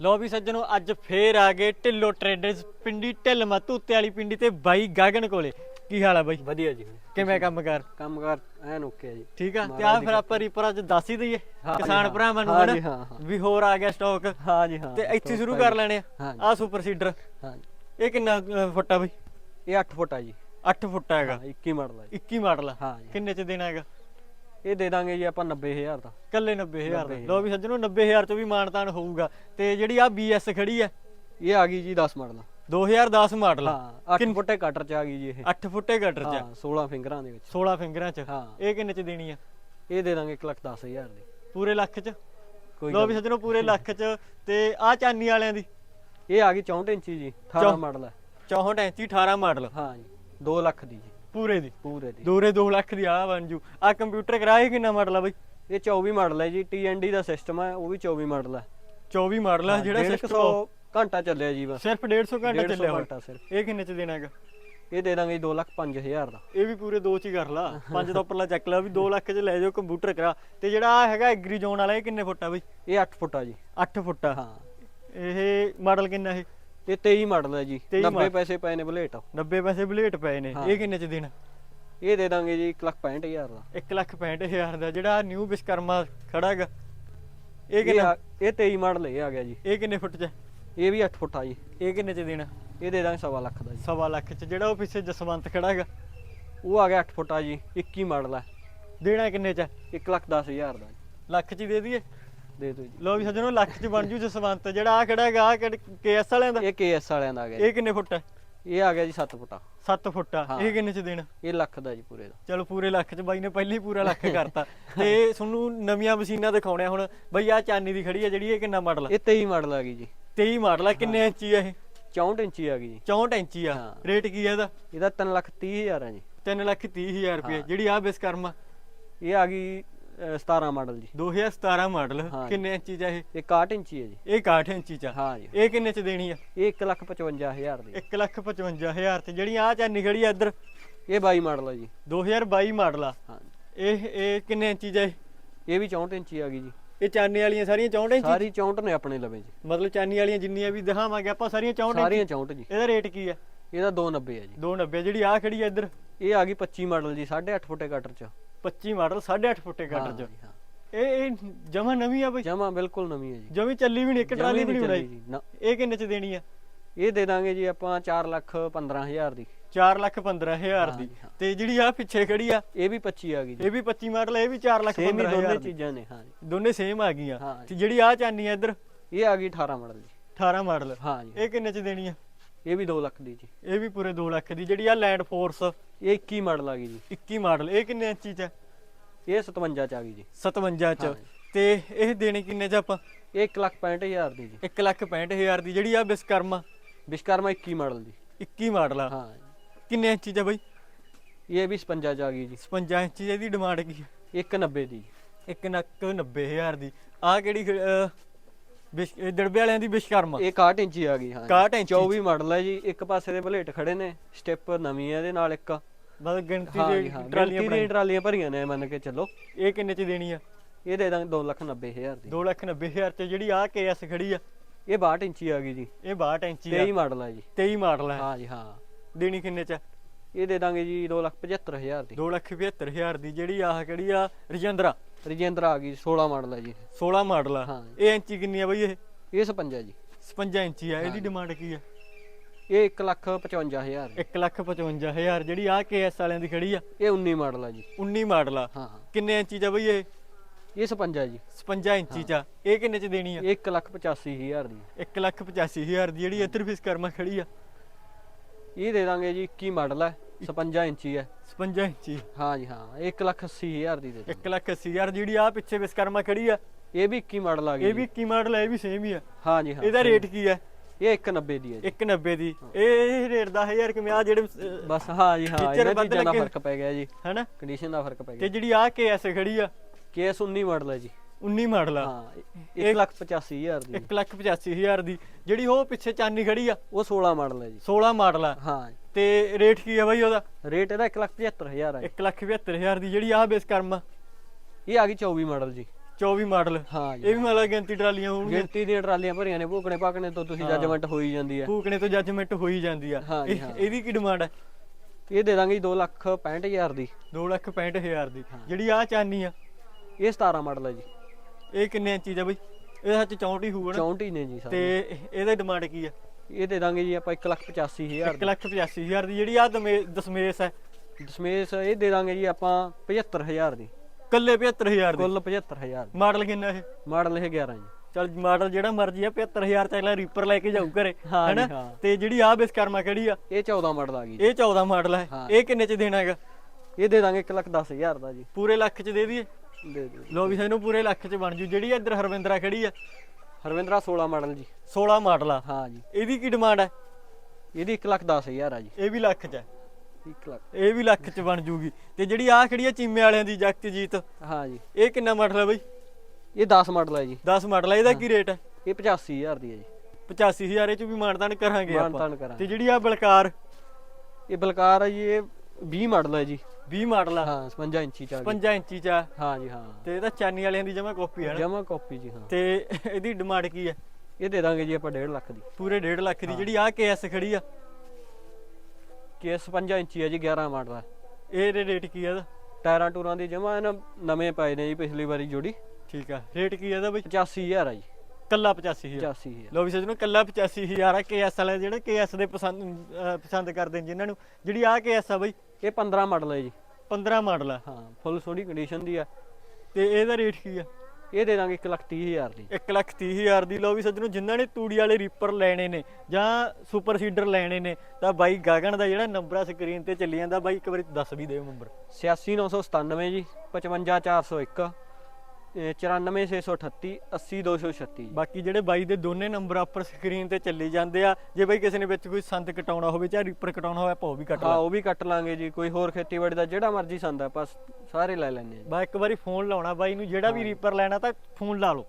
ਲੋ ਵੀ ਸੱਜਣੋ ਅੱਜ ਫੇਰ ਆ ਗਏ ਢਿੱਲੋ ਟ੍ਰੇਡਰਸ ਪਿੰਡੀ ਢਿੱਲ ਮਤੂਤੇ ਵਾਲੀ ਪਿੰਡੀ ਤੇ ਬਾਈ ਗਾਗਨ ਕੋਲੇ। ਕੀ ਹਾਲ ਆ ਬਾਈ? ਵਧੀਆ ਜੀ ਕਿਵੇਂ ਕੰਮ ਕਰ ਕੰਮਕਾਰ ਐਨ ਓਕੇ ਜੀ। ਠੀਕ ਆ? ਤੇ ਆ ਫਿਰ ਆਪਾਂ ਰੀਪਰ ਅੱਜ ਦੱਸ ਹੀ ਦਈਏ। ਕਿਸਾਨ। ਭਰਾਵਾਂ ਨੂੰ ਹਨਾ। ਵੀ ਹੋਰ ਆ ਗਿਆ ਸਟਾਕ ਹਾਂ ਜੀ ਹਾਂ। ਤੇ ਇੱਥੇ ਸ਼ੁਰੂ ਕਰ ਲੈਣੇ ਆ। ਆ ਸੁਪਰ ਸੀਡਰ ਹਾਂ ਜੀ। ਇਹ ਕਿੰਨਾ ਫੁੱਟ ਆ ਬਾਈ? ਇਹ 8 ਫੁੱਟ ਆ ਜੀ। 8 ਫੁੱਟ ਹੈਗਾ। ਹਾਂ 21 ਮਾਡਲ ਹੈ ਜੀ। 21 ਮਾਡਲ ਆ। ਹਾਂ ਜੀ। ਕਿੰਨੇ ਚ ਦੇਣਾ ਹੈਗਾ? ਇਹ ਦੇ ਦਾਂਗੇ ਜੀ ਆਪਾਂ 90000 ਦਾ। ਕੱਲੇ 90000 ਦਾ। 90,000 ਲੋ ਵੀ ਸੱਜਣੋ 90000 ਚ ਵੀ ਮਾਨਤਾਨ ਹੋਊਗਾ। ਤੇ ਜਿਹੜੀ ਆ BS ਖੜੀ ਆ ਇਹ ਆ ਗਈ ਜੀ 10 ਮਾਡਲ। 2010 ਮਾਡਲ। ਹਾਂ 8 ਫੁੱਟੇ ਕਟਰ ਚ ਆ ਗਈ ਜੀ ਇਹ। 8 ਫੁੱਟੇ ਗਟਰ ਚ। ਹਾਂ 16 ਫਿੰਗਰਾਂ ਦੇ ਵਿੱਚ। 16 ਫਿੰਗਰਾਂ ਚ। ਹਾਂ। ਇਹ ਕਿੰਨੇ ਚ ਦੇਣੀ ਆ? ਇਹ ਦੇ ਦਾਂਗੇ 1 ਲੱਖ 10000 ਦੀ। ਪੂਰੇ ਲੱਖ ਚ? ਕੋਈ ਲੋ ਵੀ ਸੱਜਣੋ ਪੂਰੇ ਲੱਖ ਚ। ਤੇ ਆ ਚਾਨੀ ਵਾਲਿਆਂ ਦੀ? ਇਹ ਆ ਗਈ 64 ਇੰਚੀ ਜੀ 18 ਚੌ- ਮਾਡਲ। ਹੈ 64 ਇੰਚੀ 18 ਮਾਡਲ। ਹਾਂ ਜੀ 2 ਲੱਖ ਦੀ ਜੀ। ਪੂਰੇ ਦੀ। ਪੂਰੇ ਦੀ। ਦੂਰੇ 2 ਲੱਖ ਦੀ ਆ ਬਣ ਜੂ। ਆ ਕੰਪਿਊਟਰ ਕਰਾਏ ਕਿੰਨਾ ਮਾਡਲ ਆ ਬਈ? ਇਹ 24 ਮਾਡਲ ਹੈ ਜੀ TND ਦਾ ਸਿਸਟਮ ਹੈ ਉਹ ਵੀ 24 ਮਾਡਲ ਹੈ 24 ਮਾਡਲ ਆ ਜਿਹੜਾ 150 ਸਿਸਟਮ ਘੰਟਾ ਚੱਲਿਆ ਜੀ ਬਸ। ਸਿਰਫ 150 ਘੰਟਾ 150 ਚੱਲਿਆ ਘੰਟਾ ਸਿਰਫ। ਇਹ ਕਿੰਨੇ ਚ ਦੇਣਾ ਹੈਗਾ? ਇਹ ਦੇ ਦਾਂਗੇ 2 ਲੱਖ 5000 ਦਾ। ਇਹ ਵੀ ਪੂਰੇ ਦੋ ਚ ਹੀ ਕਰ ਲਾ। ਪੰਜ ਦਾ ਉੱਪਰਲਾ ਚੱਕ ਲਾ ਵੀ 2 ਲੱਖ ਚ ਲੈ ਜਾਓ ਕੰਪਿਊਟਰ ਕਰਾ। ਤੇ ਜਿਹੜਾ ਆ ਹੈਗਾ ਐਗਰੀ ਜ਼ੋਨ ਵਾਲਾ ਇਹ ਕਿੰਨੇ ਫੁੱਟ ਆ ਬਈ? ਇਹ 8 ਫੁੱਟ ਆ ਜੀ। 8 ਫੁੱਟ ਆ। ਹਾਂ। ਇਹ ਮਾਡਲ ਕਿੰਨਾ ਇਹ? ਇਹ 23 ਮਾਡਲ ਹੈ ਜੀ। 23 90 ਮਾਡਲ। ਪੈਸੇ ਪਏ ਨੇ ਬੁਲੇਟ। 90 ਪੈਸੇ ਬੁਲੇਟ ਪਏ ਨੇ। ਇਹ ਕਿੰਨੇ ਚ ਦੇਣਾ ਇਹ ਦੇ ਦਾਂਗੇ ਜੀ 1 ਲੱਖ 65000 ਦਾ। 1 ਲੱਖ 65000 ਦਾ। ਜਿਹੜਾ ਨਿਊ ਵਿਸ਼ਕਰਮਾ ਖੜਾ ਹੈਗਾ ਇਹ ਕਿੰਨਾ? ਆ- ਇਹ 23 ਮਾਡਲ ਇਹ ਆ ਗਿਆ ਜੀ। ਇਹ ਕਿੰਨੇ ਫੁੱਟ ਚ? ਇਹ ਵੀ 8 ਫੁੱਟ ਆ ਜੀ। ਇਹ ਕਿੰਨੇ ਚ ਦੇਣਾ ਇਹ ਦੇ ਦਾਂਗੇ ਸਵਾ ਲੱਖ ਦਾ ਜੀ। ਸਵਾ ਲੱਖ ਚ। ਜਿਹੜਾ ਉਹ ਪਿੱਛੇ ਜਸਵੰਤ ਖੜਾ ਹੈਗਾ ਉਹ ਆ ਗਿਆ 8 ਫੁੱਟ ਆ ਜੀ। 21 ਮਾਡਲ ਹੈ ਦੇਣਾ ਕਿੰਨੇ ਚ? ਹੈ? 1 ਲੱਖ 10000 ਦਾ ਲੱਖ ਚ ਦੇ ਦਈਏ। ਦੇ ਦਿਓ ਜੀ। ਲੋ ਵੀ ਸੱਜਣੋ ਲੱਖ ਚ ਬਣ ਜੂ ਜਸਵੰਤ। ਜਿਹੜਾ ਆ ਖੜਾ ਹੈਗਾ ਆ ਕੇਐਸ ਵਾਲਿਆਂ ਦਾ? ਇਹ KS ਵਾਲਿਆਂ ਦਾ ਆ ਗਿਆ ਜੀ। ਇਹ ਕਿੰਨੇ ਫੁੱਟ ਹੈ? ਇਹ ਆ ਗਿਆ ਜੀ 7 ਫੁੱਟ। ਆ 7 ਫੁੱਟ ਆ। ਹਾਂ। ਇਹ ਕਿੰਨੇ ਚ ਦੇਣਾ? ਇਹ ਲੱਖ ਦਾ ਜੀ ਪੂਰੇ ਦਾ। ਚਲੋ ਪੂਰੇ ਲੱਖ ਚ। ਬਾਈ ਨੇ ਪਹਿਲਾਂ ਹੀ ਪੂਰਾ ਲੱਖ ਕਰਤਾ। ਤੇ ਤੁਹਾਨੂੰ ਨਵੀਆਂ ਮਸ਼ੀਨਾਂ ਦਿਖਾਉਣਿਆ ਹੁਣ। ਬਈ ਆ ਚਾਨੀ ਦੀ ਖੜੀ ਆ ਜਿਹੜੀ ਇਹ ਕਿੰਨਾ ਮਾਡਲ ਇਹ 23 ਮਾਡਲ ਆ ਗਈ ਜੀ। 23 ਮਾਡਲ ਆ। ਕਿੰਨੇ ਇੰਚੀ ਆ ਇਹ? 64 ਇੰਚੀ ਆ ਗਈ ਜੀ। 64 ਇੰਚੀ ਆ। ਹਾਂ। ਰੇਟ ਕੀ ਆ ਇਹਦਾ? ਇਹਦਾ 3 ਲੱਖ 30000 ਆ ਜੀ। 3 ਲੱਖ 30 ਹਜ਼ਾਰ ਰੁਪਏ। ਹਾਂ। ਜਿਹੜੀ ਆ। ਵਿਸਕਰਮਾ ਇਹ ਆ ਗਈ ਅ, 17 ਮਾਡਲ ਜੀ। 2017 ਮਾਡਲ ਹਾਂ। ਕਿੰਨੇ ਇੰਚੀ ਚ ਇਹ? ਇਹ 61 ਇੰਚੀ ਹੈ ਜੀ। ਇਹ 61 ਇੰਚੀ ਚ ਹਾਂ ਜੀ। ਇਹ ਕਿੰਨੇ ਚ ਦੇਣੀ ਆ? ਇਹ 1 ਲੱਖ 55000 ਦੀ। 1 ਲੱਖ 55000 ਤੇ ਜਿਹੜੀ ਆ ਚਾਨੀ ਖੜੀ ਆ ਇੱਧਰ ਇਹ 22 ਮਾਡਲ ਆ ਜੀ। 2022 ਮਾਡਲ ਆ। ਹਾਂ ਇਹ ਇਹ ਕਿੰਨੇ ਇੰਚੀ ਆ ਇਹ? ਇਹ ਵੀ 64 ਇੰਚੀ ਆ ਗਈ ਜੀ। ਇਹ ਚਾਨੀ ਵਾਲੀਆਂ ਸਾਰੀਆਂ 64 ਇੰਚੀ? ਸਾਰੀ 64 ਨੇ ਆਪਣੇ ਲਵੇ ਜੀ। ਮਤਲਬ ਚਾਨੀ ਵਾਲੀਆਂ ਜਿੰਨੀਆਂ ਵੀ ਦਿਖਾਵਾਂਗੇ ਆਪਾਂ ਸਾਰੀਆਂ 64 ਇੰਚੀ। ਸਾਰੀਆਂ 64 ਜੀ। ਇਹਦਾ ਰੇਟ ਕੀ ਆ? ਇਹਦਾ 290 ਆ ਜੀ। 290 ਜਿਹੜੀ ਆ ਖੜੀ ਆ ਇੱਧਰ? ਇਹ ਆ ਗਈ 25 ਮਾਡਲ ਜੀ 8.5 ਫੁੱਟੇ ਕਟਰ ਚ। 25 ਮਾਡਲ 8.5 ਫੁੱਟੇ ਕਟਰ ਚ। ਹਾਂ। ਇਹ ਇਹ ਜਮਾ ਨਵੀਂ ਆ ਬਈ? ਜਮਾ ਬਿਲਕੁਲ ਨਵੀਂ ਹੈ ਜੀ। ਜਮੀ ਚੱਲੀ ਵੀ ਨਹੀਂ ਇੱਕ ਟਰਾਲੀ ਵੀ ਨਹੀਂ ਬਣਾਈ। ਇਹ ਕਿੰਨੇ ਚ ਦੇਣੀ ਆ? ਇਹ ਦੇ ਦਾਂਗੇ ਜੀ ਆਪਾਂ 4 ਲੱਖ 15000 ਦੀ। 4 ਲੱਖ 15000 ਹਾਂ ਦੀ। ਤੇ ਜਿਹੜੀ ਆ ਪਿੱਛੇ ਖੜੀ ਆ ਇਹ ਵੀ 25 ਆ ਗਈ ਜੀ। ਇਹ ਵੀ 25 ਮਾਡਲ ਇਹ ਵੀ 4 ਲੱਖ ਸੇਮ ਹੀ ਦੋਨੇ 15000 ਦੀ। ਚੀਜ਼ਾਂ ਨੇ ਹਾਂ ਜੀ। ਦੋਨੇ ਸੇਮ ਆ ਗਈਆਂ। ਤੇ ਜਿਹੜੀ ਆ ਚਾਨੀ ਆ ਇੱਧਰ? ਇਹ ਆ ਗਈ 18 ਮਾਡਲ ਜੀ। 18 ਮਾਡਲ। ਹਾਂ ਜੀ। ਇਹ ਕਿੰਨੇ ਚ ਦੇਣੀ ਆ? ਇਹ ਵੀ 2 ਲੱਖ ਦੀ ਜੀ। ਇਹ ਵੀ ਪੂਰੇ 2 ਲੱਖ ਦੀ। ਜਿਹੜੀ ਆ ਲੈਂਡ ਫੋਰਸ ਇਹ 21 ਮਾਡਲ ਆ ਗਈ ਜੀ। 21 ਮਾਡਲ। ਇਹ ਕਿੰਨੇ ਇੰਚੀ ਚ ਆ? ਇਹ 57 ਚ ਆ ਗਈ ਜੀ। 57 ਚ। ਹਾਂ। ਤੇ ਇਹ ਦੇਣੀ ਕਿੰਨੇ ਚ ਆਪਾਂ? ਇਹ 1 ਲੱਖ 65000 ਦੀ ਜੀ। 1 ਲੱਖ 65000 ਦੀ। ਜਿਹੜੀ ਆ ਵਿਸਕਰਮਾ ਵਿਸ਼ਕਰਮਾ 21 ਮਾਡਲ ਦੀ। 21 ਮਾਡਲ ਆ। ਹਾਂ ਕਿੰਨੇ ਇੰਚੀ ਚ ਬਈ? ਇਹ ਵੀ 57 ਚ ਆ ਗਈ ਜੀ। 55 ਇੰਚੀ ਇਹਦੀ ਡਿਮਾਂਡ ਕੀ ਆ? 190 ਦੀ। ਇੱਕ ਨੱਕ 90000 ਦੀ। ਆ ਕਿਹੜੀ ਦੜਬੇ ਵਾਲਿਆਂ ਦੀ ਵਿਸ਼ਕਰਮਾ। ਇਹ 61 ਇੰਚੀ ਆ ਗਈ ਹਾਂ 61 ਇੰਚੀ। 24 ਮਾਡਲ ਹੈ ਜੀ ਇੱਕ ਪਾਸੇ ਦੇ ਬਲੇਟ ਖੜੇ ਨੇ ਸਟੈਪ ਨਵੀਂ ਹੈ ਇਹਦੇ ਨਾਲ ਇੱਕ। ਮਤਲਬ ਗਿਣਤੀ ਦੇ ਟਰਾਲੀਆਂ ਦੀਆਂ ਟਰਾਲੀਆਂ ਭਰੀਆਂ ਨੇ ਮੰਨ ਕੇ ਚੱਲੋ। ਇਹ ਕਿੰਨੇ ਚ ਦੇਣੀ ਆ? ਇਹ ਦੇ ਦਾਂਗੇ 2 ਲੱਖ 90000 ਦੀ। 2 ਲੱਖ 90000 ਚ ਜਿਹੜੀ ਆ ਕੇਐਸ ਖੜੀ ਆ। ਇਹ 62 ਇੰਚੀ ਆ ਗਈ ਜੀ। ਇਹ 62 ਇੰਚੀ ਆ। 23 ਮਾਡਲ ਹੈ ਜੀ। 23 ਮਾਡਲ ਹੈ ਹਾਂ ਜੀ ਹਾਂ। ਦੇਣੀ ਕਿੰਨੇ ਚ? ਇਹ ਦੇ ਦਾਂਗੇ ਜੀ 2 ਲੱਖ 75000 ਦੀ। 2 ਲੱਖ 75000 ਦੀ ਜਿਹੜੀ ਆਹ ਕਿਹੜੀ ਆ? ਰਜਿੰਦਰਾ। ਰਜਿੰਦਰਾ ਆ ਗਈ 16 ਮਾਡਲ ਹੈ ਜੀ 16 ਮਾਡਲ ਆ? ਹਾਂ। ਇਹ ਇੰਚੀ ਕਿੰਨੀ ਆ ਬਈ ਇਹ? ਇਹ 56 ਜੀ। 56 ਇੰਚੀ ਆ ਇਹਦੀ ਡਿਮਾਂਡ ਕੀ ਆ? ਇਹ 1 ਲੱਖ 55000 ਦੀ 1 ਲੱਖ 55000 ਜਿਹੜੀ ਆ ਕੇਐਸ ਵਾਲਿਆਂ ਦੀ ਖੜੀ ਆ? ਇਹ 19 ਮਾਡਲ ਹੈ ਜੀ। 19 ਮਾਡਲ ਆ? ਹਾਂ ਕਿੰਨੇ ਇੰਚੀ ਚ ਆ ਬਈ ਇਹ? ਇਹ 56 ਜੀ। 56 ਇੰਚੀ ਚ ਆ। ਇਹ ਕਿੰਨੇ ਚ ਦੇਣੀ ਆ? ਇਹ 1 ਲੱਖ 85000 ਦੀ। 1 ਲੱਖ 85000 ਦੀ ਜਿਹੜੀ ਇੱਧਰ ਵਿਸਕਰਮਾ ਖੜੀ ਆ। ਇਹ ਦੇ ਦਾਂਗੇ ਜੀ 21 ਮਾਡਲ ਹੈ 56 ਇੰਚੀ ਹੈ। 56 ਇੰਚੀ? ਹਾਂ ਜੀ ਹਾਂ। 1 ਲੱਖ 80000 ਦੀ ਦੇ ਦਾਂਗੇ। 1 ਲੱਖ 80000 ਜਿਹੜੀ ਆ ਪਿੱਛੇ ਵਿਸਕਰਮਾ ਖੜੀ ਆ। ਇਹ ਵੀ 21 ਮਾਡਲ ਆ ਗਈ ਇਹ ਵੀ 21 ਮਾਡਲ ਇਹ ਵੀ ਸੇਮ ਹੀ ਆ। ਹਾਂ ਜੀ ਹਾਂ ਇਹਦਾ ਰੇਟ ਕੀ ਆ? ਇਹ 190 ਦੀ ਹੈ ਜੀ। 190 ਦੀ। ਇਹ ਰੇਟ 10000 ਕਿਵੇਂ ਆ ਜਿਹੜੇ ਬਸ ਹਾਂ ਜੀ ਹਾਂ। ਇਹਨਾਂ ਚੀਜ਼ਾਂ ਦਾ। ਫ਼ਰਕ ਪੈ ਗਿਆ ਜੀ। ਹਨਾ? ਕੰਡੀਸ਼ਨ ਦਾ ਫ਼ਰਕ ਪੈ ਤੇ ਗਿਆ ਜਿਹੜੀ ਆ ਕੇਐਸ ਖੜੀ ਆ ਕੇਸ 19 ਮਾਡਲ ਹੈ ਜੀ। 19 ਮਾਡਲ ਆ। ਹਾਂ 1 ਲੱਖ 85000 ਦੀ। 1 ਲੱਖ 85000 ਦੀ। ਜਿਹੜੀ ਉਹ ਪਿੱਛੇ ਚਾਨੀ ਖੜੀ ਆ ਉਹ 16 ਮਾਡਲ ਹੈ ਜੀ। 16 ਮਾਡਲ ਆ। ਹਾਂ ਤੇ ਰੇਟ ਕੀ ਆ ਬਾਈ ਉਹਦਾ? ਰੇਟ ਇਹਦਾ 1 ਲੱਖ 75000 ਹੈ 1 ਲੱਖ 75000 ਦੀ ਜਿਹੜੀ ਆ ਬੇਸ ਕਰਮ ਆ। ਇਹ ਆ ਗਈ 24 ਮਾਡਲ ਜੀ। 24 ਮਾਡਲ ਹਾਂ ਇਹ ਵੀ ਮਤਲਬ ਗਿਣਤੀ ਟਰਾਲੀਆਂ ਹੋਣਗੀਆਂ। ਗਿਣਤੀ ਦੀਆਂ ਟਰਾਲੀਆਂ ਭਰੀਆਂ ਨੇ ਭੂਕਣੇ ਪਾਕਣੇ ਤੋਂ ਤੁਸੀਂ। ਜੱਜਮੈਂਟ ਹੋਈ ਜਾਂਦੀ ਹੈ ਭੂਕਣੇ ਤੋਂ ਜੱਜਮੈਂਟ ਹੋਈ ਜਾਂਦੀ ਆ। ਇਹਦੀ ਕੀ ਡਿਮਾਂਡ ਹੈ ਇਹ ਦੇ ਦਾਂਗੇ ਜੀ 2 ਲੱਖ 65000 ਦੀ। 2 ਲੱਖ 65000 ਦੀ। ਜਿਹੜੀ ਆ ਚਾਨੀ ਆ ਇਹ 17 ਮਾਡਲ ਹੈ ਜੀ। ਇਹ ਕਿੰਨੇ ਇੰਚੀ ਦਾ ਬਈ? ਇਹ ਸੱਚ 64 ਹੀ ਹੋਊਗਾ ਨਾ। 64 ਨੇ ਜੀ ਤੇ ਇਹਦਾ ਡਿਮਾਂਡ ਕੀ ਆ? ਇਹ ਦੇ ਦਾਂਗੇ ਜੀ ਆਪਾਂ 1 ਲੱਖ 85000 1 ਲੱਖ 85000 ਦੀ ਜਿਹੜੀ ਆ ਦਸਮੇਸ਼ ਹੈ। ਦਸ਼ਮੇਸ਼ ਇਹ ਦੇ ਦਾਂਗੇ ਜੀ ਆਪਾਂ 75000 ਦੀ। ਕੱਲੇ 75000 ਦੀ? ਕੁੱਲ 75000 ਮਾਡਲ ਕਿੰਨਾ ਇਹ? ਮਾਡਲ ਇਹ 11 ਜੀ। ਚਲ ਮਾਡਲ ਜਿਹੜਾ ਮਰਜ਼ੀ ਆ 75000 ਚ ਅਗਲਾ ਰੀਪਰ ਲੈ ਕੇ ਜਾਊ ਘਰੇ ਹੈਨਾ। ਤੇ ਜਿਹੜੀ ਆ ਵਿਸਕਰਮਾ ਕਿਹੜੀ ਆ? ਇਹ 14 ਮਾਡਲ ਆ ਗਈ। ਇਹ 14 ਮਾਡਲ ਹੈ। ਇਹ ਕਿੰਨੇ ਚ ਦੇਣਾ ਹੈਗਾ? ਇਹ ਦੇ ਦਾਂਗੇ 1 ਲੱਖ 10000 ਦਾ ਜੀ। ਪੂਰੇ ਲੱਖ ਚ ਦੇ ਦਈਏ? ਦੇ ਦਿਓ ਲੋ ਵੀ ਸਾਨੂੰ ਪੂਰੇ ਲੱਖ ਚ ਬਣ ਜੂ। ਜਿਹੜੀ ਇੱਧਰ ਹਰਵਿੰਦਰਾ ਖੜੀ ਆ ਹਰਵਿੰਦਰਾ 16 ਮਾਡਲ ਜੀ। 16 ਮਾਡਲ ਆ? ਹਾਂ ਜੀ। ਇਹਦੀ ਕੀ ਡਿਮਾਂਡ ਹੈ ਇਹਦੀ 1 ਲੱਖ 10000 ਆ ਜੀ। ਇਹ ਵੀ ਲੱਖ ਚ ਹੈ 1 ਲੱਖ। ਇਹ ਵੀ ਲੱਖ ਚ ਬਣ ਜੂਗੀ। ਤੇ ਜਿਹੜੀ ਆ ਖੜੀ ਆ ਚੀਮੇ ਵਾਲਿਆਂ ਦੀ ਜਗਤਜੀਤ? ਹਾਂ ਜੀ। ਇਹ ਕਿੰਨਾ ਮਾਡਲ ਹੈ ਬਈ? ਇਹ 10 ਮਾਡਲ ਹੈ ਜੀ। 10 ਮਾਡਲ ਹੈ ਇਹਦਾ ਕੀ ਰੇਟ ਹੈ ਇਹ 85000 ਦੀ ਹੈ ਜੀ। 85000 ਇਹ ਚ ਵੀ ਮਾਨਤਾਨ ਕਰਾਂਗੇ ਆਪਾਂ। ਮਾਨਤਾਨ ਤੇ ਕਰਾਂਗੇ ਜਿਹੜੀ ਆ ਬਲਕਾਰ? ਇਹ ਬਲਕਾਰ ਹੈ ਜੀ ਇਹ 20 ਮਾਡਲ ਹੈ ਜੀ। 20 ਮਾਡਲ ਆ। ਹਾਂ 55 ਇੰਚੀ ਚ ਆ ਗਈ। 5 ਇੰਚੀ ਚ ਆ। ਹਾਂ ਜੀ ਹਾਂ। ਤੇ ਇਹਦਾ ਚਾਨੀ ਵਾਲਿਆਂ ਦੀ ਜਮਾ ਕਾਪੀ ਨਾ। ਜਮਾ ਕਾਪੀ ਜੀ ਹਾਂ। ਤੇ ਇਹਦੀ ਡਿਮਾਂਡ ਕੀ ਹੈ ਇਹ ਦੇ ਦਾਂਗੇ ਜੀ ਆਪਾਂ 1.5 ਲੱਖ ਦੀ। ਪੂਰੇ 1.5 ਲੱਖ ਦੀ। ਜਿਹੜੀ ਆ ਕੇਐਸ ਖੜੀ ਆ। ਕੇਸ 55 ਇੰਚੀ ਹੈ ਜੀ 11 ਮਾਡਲ ਹੈ ਇਹ ਰੇਟ ਕੀ ਆ ਇਹਦਾ? ਟਾਇਰਾਂ ਟੂਰਾਂ ਦੀ ਜਮਾ ਇਹਨਾਂ ਨਵੇਂ ਪਏ ਨੇ ਜੀ ਪਿਛਲੀ ਵਾਰੀ ਜੋੜੀ। ਠੀਕ ਆ। ਰੇਟ ਕੀ ਆ ਇਹਦਾ ਬਈ? 85000 ਹੈ ਜੀ। ਕੱਲਾ 85000 85000 ਲੋ ਵੀ ਸੱਜਣੋ ਕੱਲਾ 85000 ਆ ਕੇਐਸ ਵਾਲੇ ਜਿਹੜੇ ਕੇਐਸ ਦੇ ਪਸੰਦ ਅਹ ਪਸੰਦ ਕਰਦੇ ਨੇ ਜਿਨ੍ਹਾਂ ਨੂੰ। ਜਿਹੜੀ ਆ ਕੇਐਸ ਆ ਬਈ ਇਹ 15 ਮਾਡਲ ਹੈ ਜੀ। 15 ਮਾਡਲ ਆ। ਹਾਂ ਫੁੱਲ ਸੋਹਣੀ ਕੰਡੀਸ਼ਨ ਦੀ ਆ। ਤੇ ਇਹਦਾ ਰੇਟ ਕੀ ਆ? ਇਹ ਦੇ ਦਾਂਗੇ 1 ਲੱਖ 30000 ਦੀ। 1 ਲੱਖ 30000 ਦੀ। ਲੋ ਵੀ ਸੱਜਣੋ ਜਿਨ੍ਹਾਂ ਨੇ ਤੂੜੀ ਵਾਲੇ ਰੀਪਰ ਲੈਣੇ ਨੇ ਜਾਂ ਸੁਪਰ ਸੀਡਰ ਲੈਣੇ ਨੇ ਤਾਂ ਬਾਈ ਗਾਗਣ ਦਾ ਜਿਹੜਾ ਨੰਬਰ ਆ ਸਕਰੀਨ ਤੇ ਚੱਲੀ ਜਾਂਦਾ। ਬਾਈ ਇੱਕ ਵਾਰੀ ਦੱਸ ਵੀ ਦਿਓ ਨੰਬਰ 86997 ਜੀ 55401 ਇਹ 94638 80236 ਜੀ ਬਾਕੀ ਜਿਹੜੇ ਬਾਈ ਦੇ ਦੋਨੇ ਨੰਬਰ ਉੱਪਰ ਸਕਰੀਨ ਤੇ ਚੱਲੀ ਜਾਂਦੇ ਆ ਜੇ ਬਾਈ ਕਿਸੇ ਨੇ ਵਿੱਚ ਕੋਈ ਸੰਦ ਕਟਾਉਣਾ ਹੋਵੇ ਚਾਹੇ ਰੀਪਰ ਕਟਾਉਣਾ ਹੋਵੇ ਆਪਾਂ ਉਹ ਵੀ ਕੱਟ ਹਾਂ ਉਹ ਵੀ ਕੱਟ ਲਾਂਗੇ ਜੀ ਕੋਈ ਹੋਰ ਖੇਤੀਬਾੜੀ ਦਾ ਜਿਹੜਾ ਮਰਜ਼ੀ ਸੰਦ ਆ ਆਪਾਂ ਸਾਰੇ ਲੈ ਲੈਣੇ ਜੀ ਬਾ ਇੱਕ ਵਾਰੀ ਫੋਨ ਲਾਉਣਾ ਬਾਈ ਨੂੰ ਜਿਹੜਾ ਵੀ ਰੀਪਰ ਲੈਣਾ ਤਾਂ ਫੋਨ ਲਾ ਲਓ